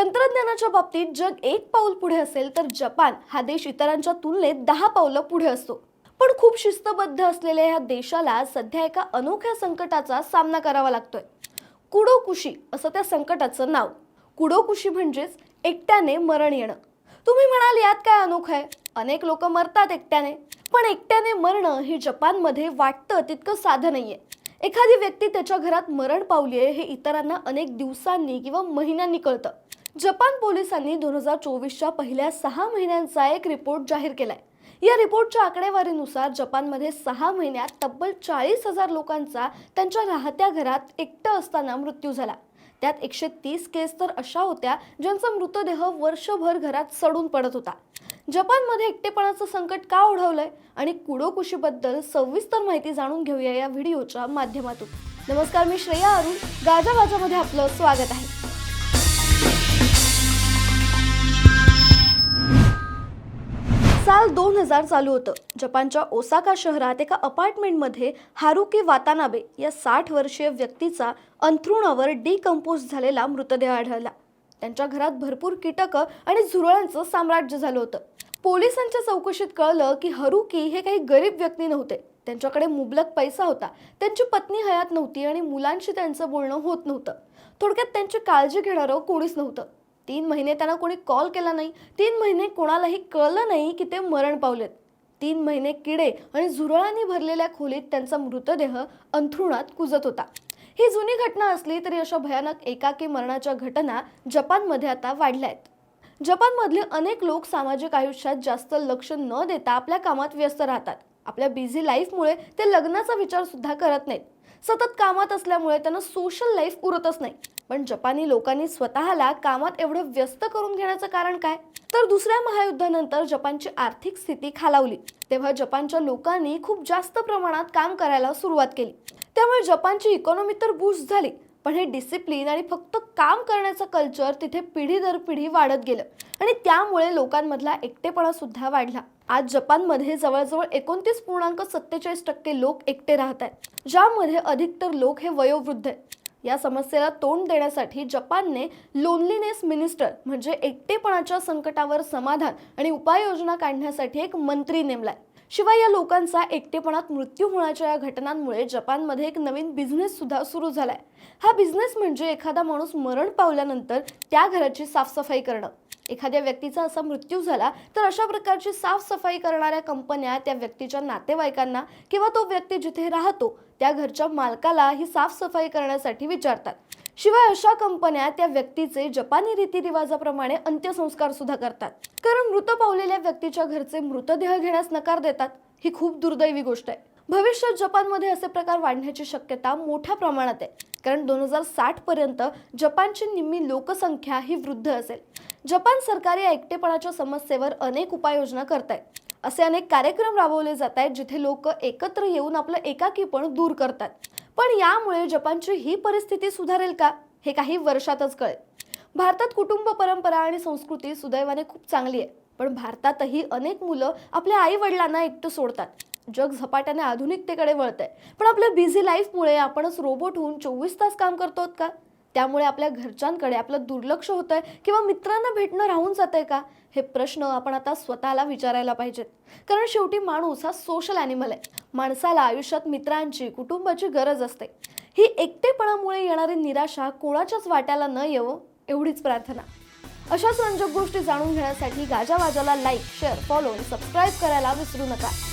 तंत्रज्ञानाच्या बाबतीत जग एक पाऊल पुढे असेल तर जपान हा देश इतरांच्या तुलनेत दहा पावलं पुढे असतो. पण खूप शिस्तबद्ध असलेल्या ह्या देशाला सध्या एका अनोख्या संकटाचा सामना करावा लागतोय. कुडोकुशी असं त्या संकटाचं नाव. कुडोकुशी म्हणजेच एकट्याने मरण येणं. तुम्ही म्हणाल यात काय अनोखं आहे? अनेक लोक मरतात एकट्याने. पण एकट्याने मरणं हे जपानमध्ये वाटतं तितकं साधं नाहीये. एखादी व्यक्ती त्याच्या घरात मरण पावली आहे हे इतरांना अनेक दिवसांनी किंवा महिन्यांनी कळतं. जपान पोलिसांनी दोन हजार चोवीसच्या पहिल्या सहा महिन्यांचा एक रिपोर्ट जाहीर केलाय. या रिपोर्टच्या आकडेवारीनुसार जपानमध्ये सहा महिन्यात तब्बल चाळीस हजार लोकांचा त्यांच्या राहत्या घरात एकटं असताना मृत्यू झाला. त्यात एकशे तीस केस तर अशा होत्या ज्यांचा मृतदेह वर्षभर घरात सडून पडत होता. जपानमध्ये एकटेपणाचं संकट का ओढवलंय आणि कुडोकुशीबद्दल सविस्तर माहिती जाणून घेऊया या व्हिडिओच्या माध्यमातून. नमस्कार मी श्रेया अरुण. गाजा गाजामध्ये आपलं स्वागत आहे. साल दोन हजार चालू होतं. जपानच्या ओसाका शहरात एका अपार्टमेंटमध्ये हारुकी वातानाबे या साठ वर्षीय व्यक्तीचा अंथरुणावर डिकम्पोज झालेला मृतदेह आढळला. त्यांच्या घरात भरपूर कीटकं आणि झुरळांचं साम्राज्य झालं होतं. पोलिसांच्या चौकशीत कळलं की हरुकी हे काही गरीब व्यक्ती नव्हते. त्यांच्याकडे मुबलक पैसा होता. त्यांची पत्नी हयात नव्हती आणि मुलांशी त्यांचं बोलणं होत नव्हतं. थोडक्यात त्यांची काळजी घेणारं कोणीच नव्हतं. तीन महिने त्यांना कोणी कॉल केला नाही तीन महिने कोणालाही कळलं नाही की ते मरण पावलेत. तीन महिने किडे आणि झुरळांनी भरलेल्या खोलीत त्यांचा मृतदेह अंथरुणात कुजत होता. ही जुनी घटना असली तरी अशा भयानक एकाकी मरणाच्या घटना जपानमध्ये आता वाढल्या आहेत. जपानमधले अनेक लोक सामाजिक आयुष्यात जास्त लक्ष न देता आपल्या कामात व्यस्त राहतात. आपल्या बिझी लाईफमुळे ते लग्नाचा विचार सुद्धा करत नाहीत. सतत कामात असल्यामुळे त्यांना सोशल लाईफ उरतच नाही. पण जपानी लोकांनी स्वतःला कामात एवढं व्यस्त करून घेण्याचं कारण काय? तर दुसऱ्या महायुद्धानंतर जपानची आर्थिक स्थिती खालावली. तेव्हा जपानच्या लोकांनी खूप जास्त प्रमाणात काम करायला सुरुवात केली. त्यामुळे जपानची इकॉनॉमी तर बूस्ट झाली. पण हे डिसिप्लिन आणि फक्त काम करण्याचं कल्चर तिथे पिढी दर पिढी वाढत गेलं. आणि त्यामुळे लोकांमधला एकटेपणा सुद्धा वाढला. आज जपानमध्ये जवळजवळ एकोणतीस पूर्णांक सत्तेचाळीस टक्के लोक एकटे राहत आहेत ज्यामध्ये अधिकतर लोक हे वयोवृद्ध आहेत. या समस्येला तोंड देण्यासाठी जपानने लोनलीनेस मिनिस्टर म्हणजे एकटेपणाच्या संकटावर समाधान आणि उपाययोजना काढण्यासाठी एक मंत्री नेमलाय. शिवाय या लोकांचा एकटेपणात मृत्यू होण्याच्या या घटनांमुळे जपानमध्ये एक नवीन बिझनेस सुद्धा सुरू झालाय. हा बिझनेस म्हणजे एखादा माणूस मरण पावल्यानंतर त्या घराची साफसफाई करणं. एखाद्या व्यक्तीचा असा मृत्यू झाला तर अशा प्रकारची साफसफाई करणाऱ्या कंपन्या त्या व्यक्तीच्या नातेवाईकांना किंवा तो व्यक्ती जिथे राहतो त्या घरच्या मालकाला ही साफसफाई करण्यासाठी विचारतात. शिवाय अशा कंपन्या त्या व्यक्तीचे जपानी रीतिरिवाजाप्रमाणे अंत्यसंस्कार सुद्धा करतात. कारण मृत पावलेल्या व्यक्तीच्या घरचे मृतदेह घेण्यास नकार देतात ही खूप दुर्दैवी गोष्ट आहे. भविष्यात जपानमध्ये असे प्रकार वाढण्याची शक्यता मोठ्या प्रमाणात आहे. कारण दोन हजार साठ पर्यंत जपानची निम्मी लोकसंख्या ही वृद्ध असेल. जपान सरकार या एकटेपणाच्या समस्येवर अनेक उपाययोजना करत आहे असे अनेक कार्यक्रम राबवले जात आहेत जिथे लोक एकत्र येऊन आपलं एकाकीपण दूर करतात. पण यामुळे जपानची ही परिस्थिती सुधारेल का हे काही वर्षातच कळेल. भारतात कुटुंब परंपरा आणि संस्कृती सुदैवाने खूप चांगली आहे पण भारतातही अनेक मुलं आपल्या आई वडिलांना एकटं सोडतात. जग झपाट्याने आधुनिकतेकडे वळतंय. पण आपल्या बिझी लाईफमुळे आपणच रोबोट होऊन चोवीस तास काम करतो का? त्यामुळे आपल्या घरच्यांकडे आपलं दुर्लक्ष होतंय किंवा मित्रांना भेटणं राहून जात आहे का? हे प्रश्न आपण आता स्वतःला विचारायला पाहिजेत. कारण शेवटी माणूस हा सोशल ॲनिमल आहे. माणसाला आयुष्यात मित्रांची कुटुंबाची गरज असते. ही एकटेपणामुळे येणारी निराशा कोणाच्याच वाट्याला न येवो एवढीच प्रार्थना. अशाच रंजक गोष्टी जाणून घेण्यासाठी गाजावाजाला लाईक शेअर फॉलो आणि सबस्क्राईब करायला विसरू नका.